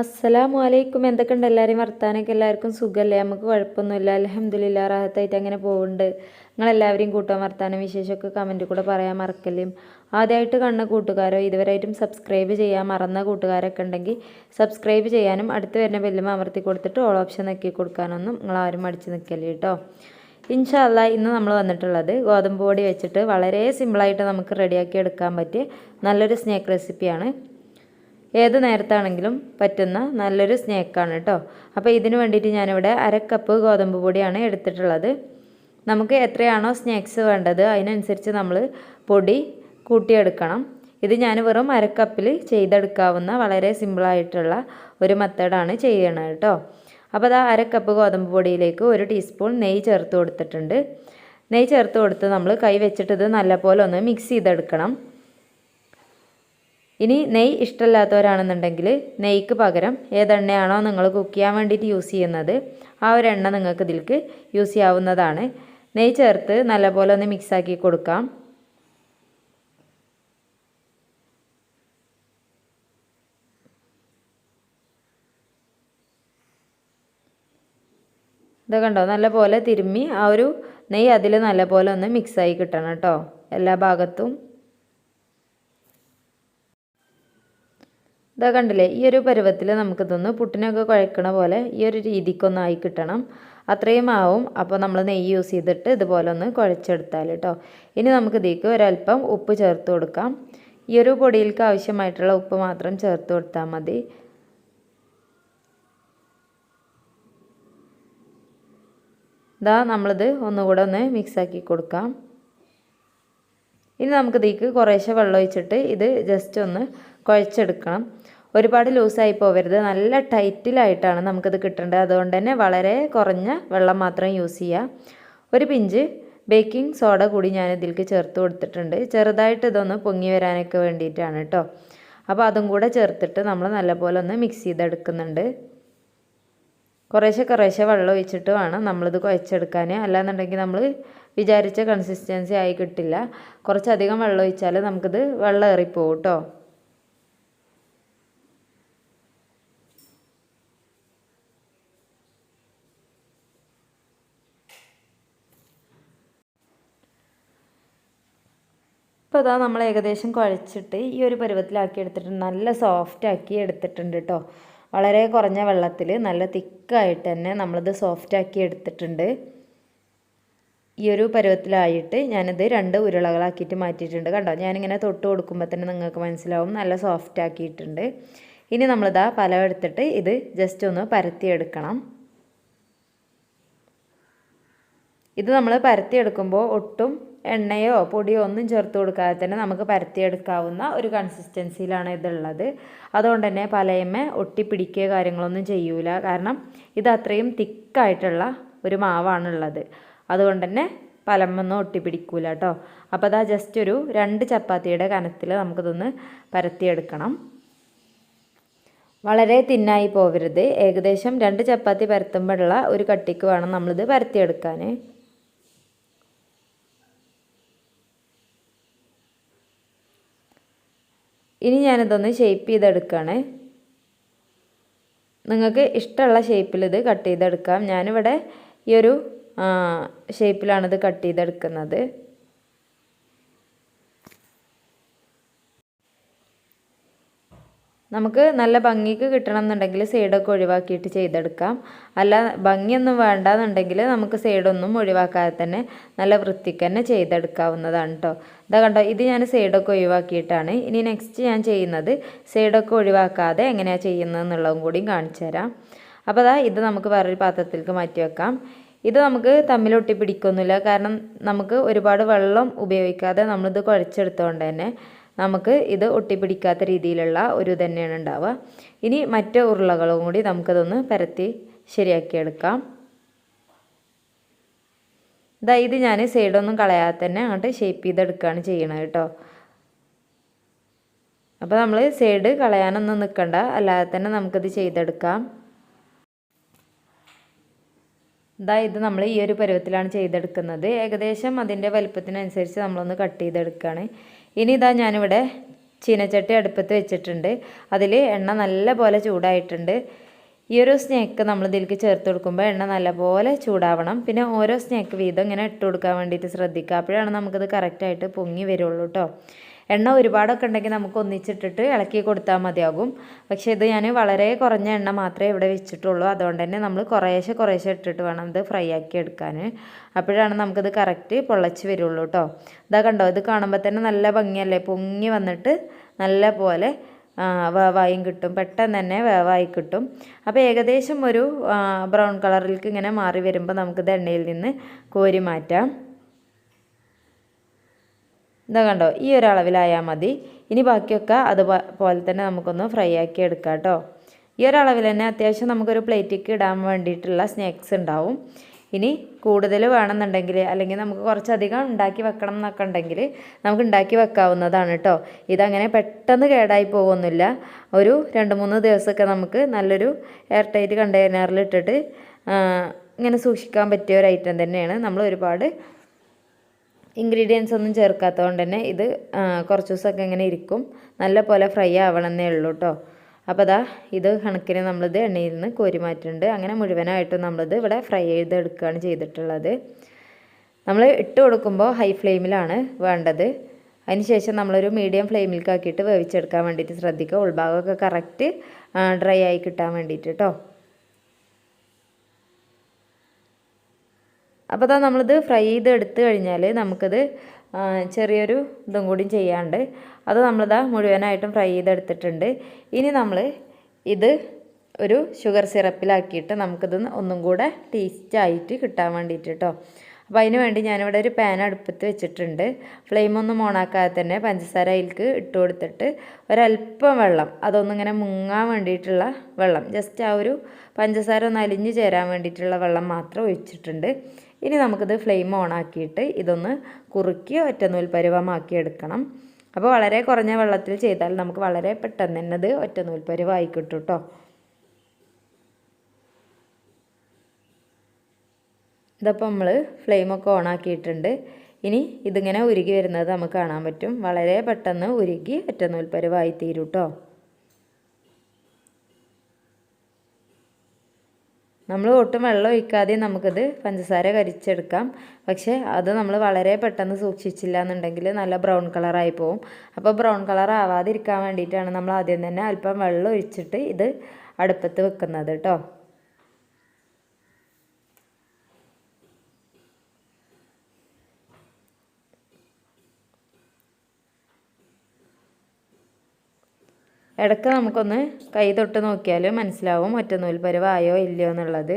അസ്സലാമു അലൈക്കും എന്തൊക്കെയുണ്ട് എല്ലാവരെയും വർത്താനൊക്കെ എല്ലാവർക്കും സുഖമല്ലേ? നമുക്ക് കുഴപ്പമൊന്നുമില്ല. അലഹമ്മദില്ല റാഹത്തായിട്ട് അങ്ങനെ പോകുന്നുണ്ട് നിങ്ങളെല്ലാവരെയും കൂട്ടാൻ വർത്താനം വിശേഷമൊക്കെ കമന്റ് കൂടെ പറയാൻ മറക്കല്ലേ. ആദ്യമായിട്ട് കണ്ണ കൂട്ടുകാരോ ഇതുവരെയായിട്ടും സബ്സ്ക്രൈബ് ചെയ്യാൻ മറന്ന കൂട്ടുകാരൊക്കെ ഉണ്ടെങ്കിൽ സബ്സ്ക്രൈബ് ചെയ്യാനും അടുത്ത് വരുന്ന ബെല്ലും അമർത്തി കൊടുത്തിട്ട് ഓൾ ഓപ്ഷൻ നോക്കി കൊടുക്കാനൊന്നും നിങ്ങളാരും മടിച്ച് നിൽക്കല്ലേ കേട്ടോ. ഇൻഷാല്ല ഇന്ന് നമ്മൾ വന്നിട്ടുള്ളത് ഗോതമ്പ് പൊടി വെച്ചിട്ട് വളരെ സിമ്പിളായിട്ട് നമുക്ക് റെഡിയാക്കി എടുക്കാൻ പറ്റിയ നല്ലൊരു സ്നാക്ക് റെസിപ്പിയാണ് ഏത് നേരത്താണെങ്കിലും പറ്റുന്ന നല്ലൊരു സ്നാക്കാണ് കേട്ടോ. അപ്പോൾ ഇതിന് വേണ്ടിയിട്ട് ഞാനിവിടെ അര കപ്പ് ഗോതമ്പ് പൊടിയാണ് എടുത്തിട്ടുള്ളത്. നമുക്ക് എത്രയാണോ സ്നാക്സ് വേണ്ടത് അതിനനുസരിച്ച് നമ്മൾ പൊടി കൂട്ടിയെടുക്കണം. ഇത് ഞാൻ വെറും അരക്കപ്പിൽ കപ്പിൽ ചെയ്തെടുക്കാവുന്ന വളരെ സിമ്പിളായിട്ടുള്ള ഒരു മെത്തേഡാണ് ചെയ്യണത് കേട്ടോ. അപ്പോൾ അത് അര കപ്പ് ഗോതമ്പ് പൊടിയിലേക്ക് ഒരു ടീസ്പൂൺ നെയ്യ് ചേർത്ത് കൊടുത്തിട്ടുണ്ട്. നെയ്യ് ചേർത്ത് കൊടുത്ത് നമ്മൾ കൈ വെച്ചിട്ട് ഇത് നല്ലപോലെ ഒന്ന് മിക്സ് ചെയ്തെടുക്കണം. ഇനി നെയ് ഇഷ്ടമല്ലാത്തവരാണെന്നുണ്ടെങ്കിൽ നെയ്ക്ക് പകരം ഏതെണ്ണയാണോ നിങ്ങൾ കുക്ക് ചെയ്യാൻ വേണ്ടിയിട്ട് യൂസ് ചെയ്യുന്നത്. ആ ഒരു എണ്ണ നിങ്ങൾക്ക് ഇതിലേക്ക് യൂസ് ചെയ്യാവുന്നതാണ്. നെയ് ചേർത്ത് നല്ലപോലെ ഒന്ന് മിക്സാക്കി കൊടുക്കാം. ഇത് കണ്ടോ? നല്ലപോലെ തിരുമ്മി ആ ഒരു നെയ്യ് അതിൽ നല്ലപോലെ ഒന്ന് മിക്സായി കിട്ടണം കേട്ടോ. എല്ലാ ഭാഗത്തും. ഇതാ കണ്ടില്ലേ ഈ ഒരു പരുവത്തിൽ നമുക്കിതൊന്ന് പുട്ടിനൊക്കെ കുഴക്കണ പോലെ ഈ ഒരു രീതിക്കൊന്ന് ആയി കിട്ടണം. അത്രയും ആവും. അപ്പോൾ നമ്മൾ നെയ്യ് യൂസ് ചെയ്തിട്ട് ഇതുപോലെ ഒന്ന് കുഴച്ചെടുത്താൽ കേട്ടോ ഇനി നമുക്ക് ഇതിലേക്ക് ഒരല്പം ഉപ്പ് ചേർത്ത് കൊടുക്കാം. ഈ ഒരു പൊടിയിലേക്ക് ആവശ്യമായിട്ടുള്ള ഉപ്പ് മാത്രം ചേർത്ത് കൊടുത്താൽ മതി. ഇതാ നമ്മളിത് ഒന്നുകൂടെ ഒന്ന് മിക്സാക്കി കൊടുക്കാം. ഇനി നമുക്ക് ഇതിലേക്ക് കുറേശ്ശെ വെള്ളം ഒഴിച്ചിട്ട് ഇത് ജസ്റ്റ് ഒന്ന് കുഴച്ചെടുക്കണം. ഒരുപാട് ലൂസായി പോവരുത്. നല്ല ടൈറ്റിലായിട്ടാണ് നമുക്കിത് കിട്ടേണ്ടത്. അതുകൊണ്ട് തന്നെ വളരെ കുറഞ്ഞ വെള്ളം മാത്രം യൂസ് ചെയ്യുക ഒരു പിഞ്ച് ബേക്കിംഗ് സോഡ കൂടി ഞാൻ ഇതിലേക്ക് ചേർത്ത് കൊടുത്തിട്ടുണ്ട്. ചെറുതായിട്ട് ഇതൊന്ന് പൊങ്ങി വരാനൊക്കെ വേണ്ടിയിട്ടാണ് കേട്ടോ അപ്പോൾ അതും കൂടെ ചേർത്തിട്ട് നമ്മൾ നല്ലപോലെ ഒന്ന് മിക്സ് ചെയ്തെടുക്കുന്നുണ്ട്. കുറേശ്ശെ കുറേശ്ശെ വെള്ളം ഒഴിച്ചിട്ട് വേണം നമ്മളിത് കുഴച്ചെടുക്കാൻ. അല്ലാന്നുണ്ടെങ്കിൽ നമ്മൾ വിചാരിച്ച കൺസിസ്റ്റൻസി ആയി കിട്ടില്ല. കുറച്ചധികം വെള്ളം ഒഴിച്ചാൽ നമുക്കിത് വെള്ളം ഏറിപ്പോവും കേട്ടോ ഇപ്പോൾ അതാ നമ്മൾ ഏകദേശം കുഴച്ചിട്ട് ഈ ഒരു പരുവത്തിലാക്കി എടുത്തിട്ട് നല്ല സോഫ്റ്റ് ആക്കി എടുത്തിട്ടുണ്ട് കേട്ടോ വളരെ കുറഞ്ഞ വെള്ളത്തിൽ നല്ല തിക്കായിട്ട് തന്നെ നമ്മളിത് സോഫ്റ്റ് ആക്കി എടുത്തിട്ടുണ്ട്. ഈ ഒരു പരുവത്തിലായിട്ട് ഞാനിത് രണ്ട് ഉരുളകളാക്കിയിട്ട് മാറ്റിയിട്ടുണ്ട്. കണ്ടോ? ഞാനിങ്ങനെ തൊട്ട് കൊടുക്കുമ്പോൾ തന്നെ നിങ്ങൾക്ക് മനസ്സിലാവും നല്ല സോഫ്റ്റ് ആക്കിയിട്ടുണ്ട്. ഇനി നമ്മളിതാ പലം എടുത്തിട്ട് ഇത് ജസ്റ്റ് ഒന്ന് പരത്തിയെടുക്കണം. ഇത് നമ്മൾ പരത്തിയെടുക്കുമ്പോൾ ഒട്ടും എണ്ണയോ പൊടിയോ ഒന്നും ചേർത്ത് കൊടുക്കാതെ തന്നെ നമുക്ക് പരത്തിയെടുക്കാവുന്ന ഒരു കൺസിസ്റ്റൻസിയിലാണ് ഇതുള്ളത്. അതുകൊണ്ട് തന്നെ പലയമ്മ ഒട്ടിപ്പിടിക്കുക കാര്യങ്ങളൊന്നും ചെയ്യൂല. കാരണം ഇത് അത്രയും തിക്കായിട്ടുള്ള ഒരു മാവാണുള്ളത്. അതുകൊണ്ട് തന്നെ പലമൊന്നും ഒട്ടിപ്പിടിക്കൂല കേട്ടോ. അപ്പോൾ അതാ ജസ്റ്റ് ഒരു രണ്ട് ചപ്പാത്തിയുടെ കനത്തിൽ നമുക്കിതൊന്ന് പരത്തിയെടുക്കണം. വളരെ തിന്നായി പോകരുത് ഏകദേശം രണ്ട് ചപ്പാത്തി പരത്തുമ്പോഴുള്ള ഒരു കട്ടിക്ക് വേണം നമ്മളിത് പരത്തിയെടുക്കാൻ ഇനി ഞാനിതൊന്ന് ഷേപ്പ് ചെയ്തെടുക്കുകയാണ് നിങ്ങൾക്ക് ഇഷ്ടമുള്ള ഷേപ്പിൽ ഇത് കട്ട് ചെയ്തെടുക്കാം. ഞാനിവിടെ ഈ ഒരു ഷേപ്പിലാണിത് കട്ട് ചെയ്തെടുക്കുന്നത്. നമുക്ക് നല്ല ഭംഗിക്ക് കിട്ടണം എന്നുണ്ടെങ്കിൽ സൈഡൊക്കെ ഒഴിവാക്കിയിട്ട് ചെയ്തെടുക്കാം. അല്ല ഭംഗിയൊന്നും വേണ്ട എന്നുണ്ടെങ്കിൽ നമുക്ക് സൈഡൊന്നും ഒഴിവാക്കാതെ തന്നെ നല്ല വൃത്തിക്ക് തന്നെ ചെയ്തെടുക്കാവുന്നതാണ് കേട്ടോ ഇതാ കണ്ടോ ഇത് ഞാൻ സൈഡൊക്കെ ഒഴിവാക്കിയിട്ടാണ്. ഇനി നെക്സ്റ്റ് ഞാൻ ചെയ്യുന്നത് സൈഡൊക്കെ ഒഴിവാക്കാതെ എങ്ങനെയാണ് ചെയ്യുന്നത് എന്നുള്ളതും കൂടിയും കാണിച്ചു തരാം. അപ്പോൾ അതാ ഇത് നമുക്ക് വേറൊരു പാത്രത്തിലേക്ക് മാറ്റി വെക്കാം. ഇത് നമുക്ക് തമ്മിലൊട്ടി പിടിക്കൊന്നുമില്ല കാരണം നമുക്ക് ഒരുപാട് വെള്ളം ഉപയോഗിക്കാതെ നമ്മളിത് കുഴച്ചെടുത്തുകൊണ്ട് തന്നെ നമുക്ക് ഇത് ഒട്ടിപ്പിടിക്കാത്ത രീതിയിലുള്ള ഒരു തന്നെയാണ് ഉണ്ടാവുക. ഇനി മറ്റ് ഉരുളകളും കൂടി നമുക്കതൊന്ന് പരത്തി ശരിയാക്കിയെടുക്കാം. ഇതാ ഇത് ഞാൻ സൈഡൊന്നും കളയാതെ തന്നെ അങ്ങോട്ട് ഷേപ്പ് ചെയ്തെടുക്കുകയാണ് ചെയ്യണത് കേട്ടോ. അപ്പോൾ നമ്മൾ സൈഡ് കളയാനൊന്നും നിൽക്കണ്ട അല്ലാതെ തന്നെ നമുക്കിത് ചെയ്തെടുക്കാം. ഇതാ ഇത് നമ്മൾ ഈ ഒരു പരുവത്തിലാണ് ചെയ്തെടുക്കുന്നത്. ഏകദേശം അതിന്റെ വലുപ്പത്തിനനുസരിച്ച് നമ്മളൊന്ന് കട്ട് ചെയ്തെടുക്കുകയാണ് ഇനി ഇതാ ഞാനിവിടെ ചീനച്ചട്ടി അടുപ്പത്ത് വെച്ചിട്ടുണ്ട്. അതിൽ എണ്ണ നല്ല പോലെ ചൂടായിട്ടുണ്ട്. ഈ ഒരു സ്നേക്ക് നമ്മൾ ഇതിലേക്ക് ചേർത്ത് കൊടുക്കുമ്പോൾ എണ്ണ നല്ലപോലെ ചൂടാവണം. പിന്നെ ഓരോ സ്നേക്ക് വീതം ഇങ്ങനെ ഇട്ട് കൊടുക്കാൻ വേണ്ടിയിട്ട് ശ്രദ്ധിക്കുക. അപ്പോഴാണ് നമുക്കിത് കറക്റ്റായിട്ട് പൊങ്ങി വരുള്ളൂ കേട്ടോ എണ്ണ ഒരുപാടൊക്കെ ഉണ്ടെങ്കിൽ നമുക്ക് ഒന്നിച്ചിട്ടിട്ട് ഇളക്കി കൊടുത്താൽ മതിയാകും. പക്ഷേ ഇത് ഞാൻ വളരെ കുറഞ്ഞ എണ്ണ മാത്രമേ ഇവിടെ വെച്ചിട്ടുള്ളൂ. അതുകൊണ്ട് തന്നെ നമ്മൾ കുറേശ്ശെ കുറേശ്ശെ ഇട്ടിട്ട് വേണം ഇത് ഫ്രൈ ആക്കി എടുക്കാൻ. അപ്പോഴാണ് നമുക്കിത് കറക്റ്റ് പൊള്ളച്ച് വരുള്ളൂ കേട്ടോ ഇതാ കണ്ടോ ഇത് കാണുമ്പോൾ തന്നെ നല്ല ഭംഗിയല്ലേ? പൊങ്ങി വന്നിട്ട് നല്ല പോലെ വേവായും കിട്ടും. പെട്ടെന്ന് തന്നെ വേവായി കിട്ടും. അപ്പോൾ ഏകദേശം ഒരു ബ്രൗൺ കളറിലേക്ക് ഇങ്ങനെ മാറി വരുമ്പോൾ നമുക്കിത് എണ്ണയിൽ നിന്ന് കോരി മാറ്റാം. ഇതാ കണ്ടോ ഈ ഒരളവിലായാൽ മതി. ഇനി ബാക്കിയൊക്കെ അതുപോലെ തന്നെ നമുക്കൊന്ന് ഫ്രൈ ആക്കി എടുക്കാം കേട്ടോ ഈ ഒരളവിൽ തന്നെ അത്യാവശ്യം നമുക്കൊരു പ്ലേറ്റിക്ക് ഇടാൻ വേണ്ടിയിട്ടുള്ള സ്നാക്സ് ഉണ്ടാവും. ഇനി കൂടുതൽ വേണമെന്നുണ്ടെങ്കിൽ അല്ലെങ്കിൽ നമുക്ക് കുറച്ചധികം ഉണ്ടാക്കി വെക്കണം എന്നൊക്കെ ഉണ്ടെങ്കിൽ നമുക്ക് ഉണ്ടാക്കി വെക്കാവുന്നതാണ് കേട്ടോ ഇതങ്ങനെ പെട്ടെന്ന് കേടായി പോകുന്നില്ല. ഒരു രണ്ട് മൂന്ന് ദിവസമൊക്കെ നമുക്ക് നല്ലൊരു എയർ ടൈറ്റ് കണ്ടെയ്നറിൽ ഇട്ടിട്ട് ഇങ്ങനെ സൂക്ഷിക്കാൻ പറ്റിയ ഒരു ഐറ്റം തന്നെയാണ്. നമ്മൾ ഒരുപാട് ഇൻഗ്രീഡിയൻസ് ഒന്നും ചേർക്കാത്തതുകൊണ്ട് തന്നെ ഇത് കുറച്ച് ദിവസമൊക്കെ ഇങ്ങനെ ഇരിക്കും. നല്ല പോലെ ഫ്രൈ ആവണമെന്നേ ഉള്ളൂ കേട്ടോ അപ്പോൾ അതാ ഇത് കണക്കിന് നമ്മളിത് എണ്ണയിൽ നിന്ന് കോരി മാറ്റുന്നുണ്ട് അങ്ങനെ മുഴുവനായിട്ടും നമ്മളിത് ഇവിടെ ഫ്രൈ ചെയ്തെടുക്കുകയാണ് ചെയ്തിട്ടുള്ളത്. നമ്മൾ ഇട്ട് കൊടുക്കുമ്പോൾ ഹൈ ഫ്ലെയിമിലാണ് വേണ്ടത്. അതിനുശേഷം നമ്മളൊരു മീഡിയം ഫ്ലെയിമിലേക്ക് ആക്കിയിട്ട് വേവിച്ചെടുക്കാൻ വേണ്ടിയിട്ട് ശ്രദ്ധിക്കുക. ഉൾഭാഗമൊക്കെ കറക്റ്റ് ഡ്രൈ ആയി കിട്ടാൻ വേണ്ടിയിട്ട് കേട്ടോ അപ്പോൾ അതാ നമ്മളിത് ഫ്രൈ ചെയ്ത് എടുത്തു കഴിഞ്ഞാൽ നമുക്കത് ചെറിയൊരു ഇതും കൂടി ചെയ്യാണ്ട് അത് നമ്മളിതാ മുഴുവനായിട്ടും ഫ്രൈ ചെയ്തെടുത്തിട്ടുണ്ട്. ഇനി നമ്മൾ ഇത് ഒരു ഷുഗർ സിറപ്പിലാക്കിയിട്ട് നമുക്കിത് ഒന്നും കൂടെ ടേസ്റ്റായിട്ട് കിട്ടാൻ വേണ്ടിയിട്ട് കേട്ടോ അപ്പോൾ അതിന് വേണ്ടി ഞാനിവിടെ ഒരു പാൻ അടുപ്പത്ത് വെച്ചിട്ടുണ്ട്. ഫ്ലെയിം ഒന്നും ഓണാക്കാതെ തന്നെ പഞ്ചസാര അതിലേക്ക് ഇട്ട് കൊടുത്തിട്ട് ഒരല്പം വെള്ളം അതൊന്നിങ്ങനെ മുങ്ങാൻ വേണ്ടിയിട്ടുള്ള വെള്ളം ജസ്റ്റ് ആ ഒരു പഞ്ചസാര ഒന്ന് അലിഞ്ഞ് ചേരാൻ വേണ്ടിയിട്ടുള്ള വെള്ളം മാത്രം ഒഴിച്ചിട്ടുണ്ട്. ഇനി നമുക്കിത് ഫ്ലെയിം ഓൺ ആക്കിയിട്ട് ഇതൊന്ന് കുറുക്കി ഒറ്റനൂൽ പരുവമാക്കി എടുക്കണം അപ്പോൾ വളരെ കുറഞ്ഞ വെള്ളത്തിൽ ചെയ്താൽ നമുക്ക് വളരെ പെട്ടെന്ന് തന്നെ അത് ഒറ്റനൂൽ പരുവായി കിട്ടും കേട്ടോ ഇതപ്പോൾ നമ്മൾ ഫ്ലെയിമൊക്കെ ഓൺ ആക്കിയിട്ടുണ്ട്. ഇനി ഇതിങ്ങനെ ഉരുകി വരുന്നത് നമുക്ക് കാണാൻ പറ്റും. വളരെ പെട്ടെന്ന് ഉരുകി ഒറ്റനൂൽ പരുവായി തീരും കേട്ടോ നമ്മൾ ഒട്ടും വെള്ളം ഒഴിക്കാതെ നമുക്കിത് പഞ്ചസാര കരിച്ചെടുക്കാം. പക്ഷേ അത് നമ്മൾ വളരെ പെട്ടെന്ന് സൂക്ഷിച്ചില്ല എന്നുണ്ടെങ്കിൽ നല്ല ബ്രൗൺ കളറായി പോവും. അപ്പോൾ ബ്രൗൺ കളർ ആവാതിരിക്കാൻ വേണ്ടിയിട്ടാണ് നമ്മൾ ആദ്യം തന്നെ അല്പം വെള്ളം ഒഴിച്ചിട്ട് ഇത് അടുപ്പത്ത് വെക്കുന്നത് കേട്ടോ ഇടയ്ക്ക് നമുക്കൊന്ന് കൈ തൊട്ട് നോക്കിയാൽ മനസ്സിലാവും ഒറ്റ നൂൽപ്പരുവായോ ഇല്ലയോ എന്നുള്ളത്.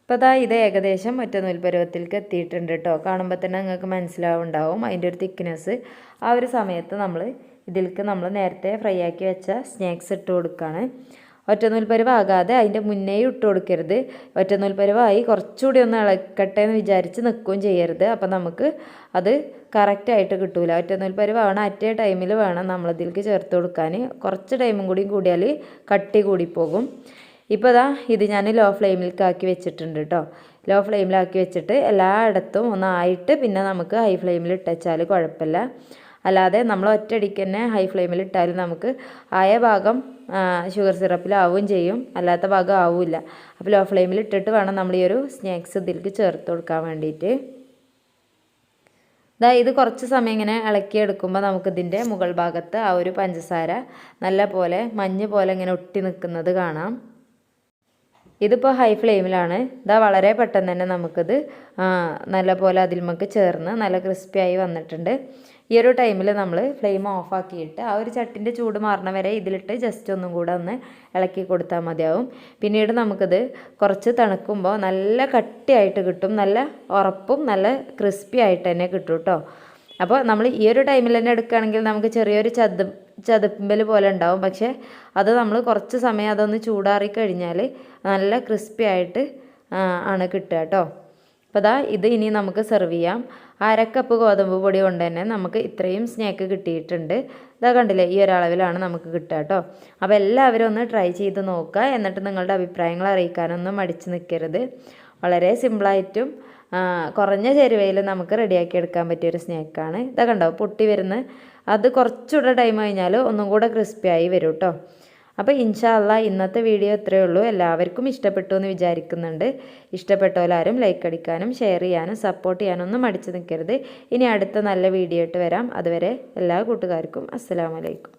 ഇപ്പോൾ ദാ ഇത് ഏകദേശം ഒറ്റ നൂൽപ്പരുവത്തിലേക്ക് എത്തിയിട്ടുണ്ട് കേട്ടോ കാണുമ്പോൾ തന്നെ നിങ്ങൾക്ക് മനസ്സിലാവുണ്ടാവും അതിന്റെ ഒരു തിക്നെസ് ആ ഒരു സമയത്ത് നമ്മൾ ഇതിലേക്ക് നമ്മൾ നേരത്തെ ഫ്രൈ ആക്കി വെച്ച സ്നാക്സ് ഇട്ട് കൊടുക്കുകയാണ് ഒറ്റനൂൽപ്പരുവാകാതെ അതിന്റെ മുന്നേ ഇട്ട് കൊടുക്കരുത്. ഒറ്റനൂൽപ്പരുവായി കുറച്ചുകൂടി ഒന്ന് ഇളക്കട്ടെ എന്ന് വിചാരിച്ച് നിൽക്കുകയും ചെയ്യരുത്. അപ്പം നമുക്ക് അത് കറക്റ്റായിട്ട് കിട്ടൂല. ഒറ്റനൂൽപ്പരുവാണ് അറ്റേ ടൈമിൽ വേണം നമ്മളിതിലേക്ക് ചേർത്ത് കൊടുക്കാൻ. കുറച്ച് ടൈമും കൂടി കൂടിയാൽ കട്ടി കൂടിപ്പോകും. ഇപ്പോൾ ഇതാ ഇത് ഞാൻ ലോ ഫ്ലെയിമിലേക്ക് ആക്കി വെച്ചിട്ടുണ്ട് കേട്ടോ ലോ ഫ്ലെയിമിലാക്കി വെച്ചിട്ട് എല്ലായിടത്തും ഒന്നായിട്ട് പിന്നെ നമുക്ക് ഹൈ ഫ്ലെയിമിൽ ഇട്ടച്ചാൽ കുഴപ്പമില്ല. അല്ലാതെ നമ്മൾ ഒറ്റയടിക്ക് തന്നെ ഹൈ ഫ്ലെയിമിൽ ഇട്ടാൽ നമുക്ക് ആയ ഭാഗം ഷുഗർ സിറപ്പിലാവുകയും ചെയ്യും. അല്ലാത്ത ഭാഗം ആവില്ല. അപ്പോൾ ലോ ഫ്ലെയിമിൽ ഇട്ടിട്ട് വേണം നമ്മൾ ഈ ഒരു സ്നാക്സ് ഇതിലേക്ക് ചേർത്ത് കൊടുക്കാൻ വേണ്ടിയിട്ട് ഇതാ ഇത് കുറച്ച് സമയം ഇങ്ങനെ ഇളക്കിയെടുക്കുമ്പോൾ നമുക്കിതിന്റെ മുകൾ ഭാഗത്ത് ആ ഒരു പഞ്ചസാര നല്ല പോലെ മഞ്ഞ് പോലെ ഇങ്ങനെ ഒട്ടി നിൽക്കുന്നത് കാണാം. ഇതിപ്പോൾ ഹൈ ഫ്ലെയിമിലാണ് ഇതാ വളരെ പെട്ടെന്ന് തന്നെ നമുക്കിത് നല്ല പോലെ അതിൽമക്ക് ചേർന്ന് നല്ല ക്രിസ്പിയായി വന്നിട്ടുണ്ട്. ഈ ഒരു ടൈമിൽ നമ്മൾ ഫ്ലെയിം ഓഫാക്കിയിട്ട് ആ ഒരു ചട്ടിന്റെ ചൂട് മാറണ വരെ ഇതിലിട്ട് ജസ്റ്റ് ഒന്നും കൂടെ ഒന്ന് ഇളക്കി കൊടുത്താൽ മതിയാവും. പിന്നീട് നമുക്കിത് കുറച്ച് തണുക്കുമ്പോൾ നല്ല കട്ടിയായിട്ട് കിട്ടും നല്ല ഉറപ്പും നല്ല ക്രിസ്പി ആയിട്ട് തന്നെ കിട്ടും കേട്ടോ അപ്പോൾ നമ്മൾ ഈ ഒരു ടൈമിൽ തന്നെ എടുക്കുകയാണെങ്കിൽ നമുക്ക് ചെറിയൊരു ചത ചതുപ്പിമ്പൽ പോലെ ഉണ്ടാവും. പക്ഷേ അത് നമ്മൾ കുറച്ച് സമയം അതൊന്ന് ചൂടാറി കഴിഞ്ഞാൽ നല്ല ക്രിസ്പി ആയിട്ട് ആണ് കിട്ടുക കേട്ടോ അപ്പോൾ ദാ ഇത് ഇനി നമുക്ക് സെർവ് ചെയ്യാം. അരക്കപ്പ് ഗോതമ്പ് പൊടി കൊണ്ട് തന്നെ നമുക്ക് ഇത്രയും സ്നാക്ക് കിട്ടിയിട്ടുണ്ട്. ഇതാ കണ്ടില്ലേ ഈ ഒരളവിലാണ് നമുക്ക് കിട്ടുക കേട്ടോ അപ്പോൾ എല്ലാവരും ഒന്ന് ട്രൈ ചെയ്ത് നോക്കുക. എന്നിട്ട് നിങ്ങളുടെ അഭിപ്രായങ്ങൾ അറിയിക്കാനൊന്നും മടിച്ച് നിൽക്കരുത് വളരെ സിമ്പിളായിട്ടും കുറഞ്ഞ ചേരുവയിൽ നമുക്ക് റെഡിയാക്കി എടുക്കാൻ പറ്റിയ ഒരു സ്നാക്കാണ്. ഇതാ കണ്ടോ പൊട്ടി വരുന്ന. അത് കുറച്ചുകൂടെ ടൈം കഴിഞ്ഞാൽ ഒന്നും കൂടെ ക്രിസ്പി ആയി വരും കേട്ടോ അപ്പോൾ ഇൻഷാല്ല ഇന്നത്തെ വീഡിയോ ഇത്രയേ ഉള്ളൂ. എല്ലാവർക്കും ഇഷ്ടപ്പെട്ടു എന്ന് വിചാരിക്കുന്നുണ്ട്. ഇഷ്ടപ്പെട്ടവരാരും ലൈക്ക് അടിക്കാനും ഷെയർ ചെയ്യാനും സപ്പോർട്ട് ചെയ്യാനും ഒന്നും മടിച്ച് നിൽക്കരുത്. ഇനി അടുത്ത നല്ല വീഡിയോ ആയിട്ട് വരാം. അതുവരെ എല്ലാ കൂട്ടുകാർക്കും അസ്സലാമലൈക്കും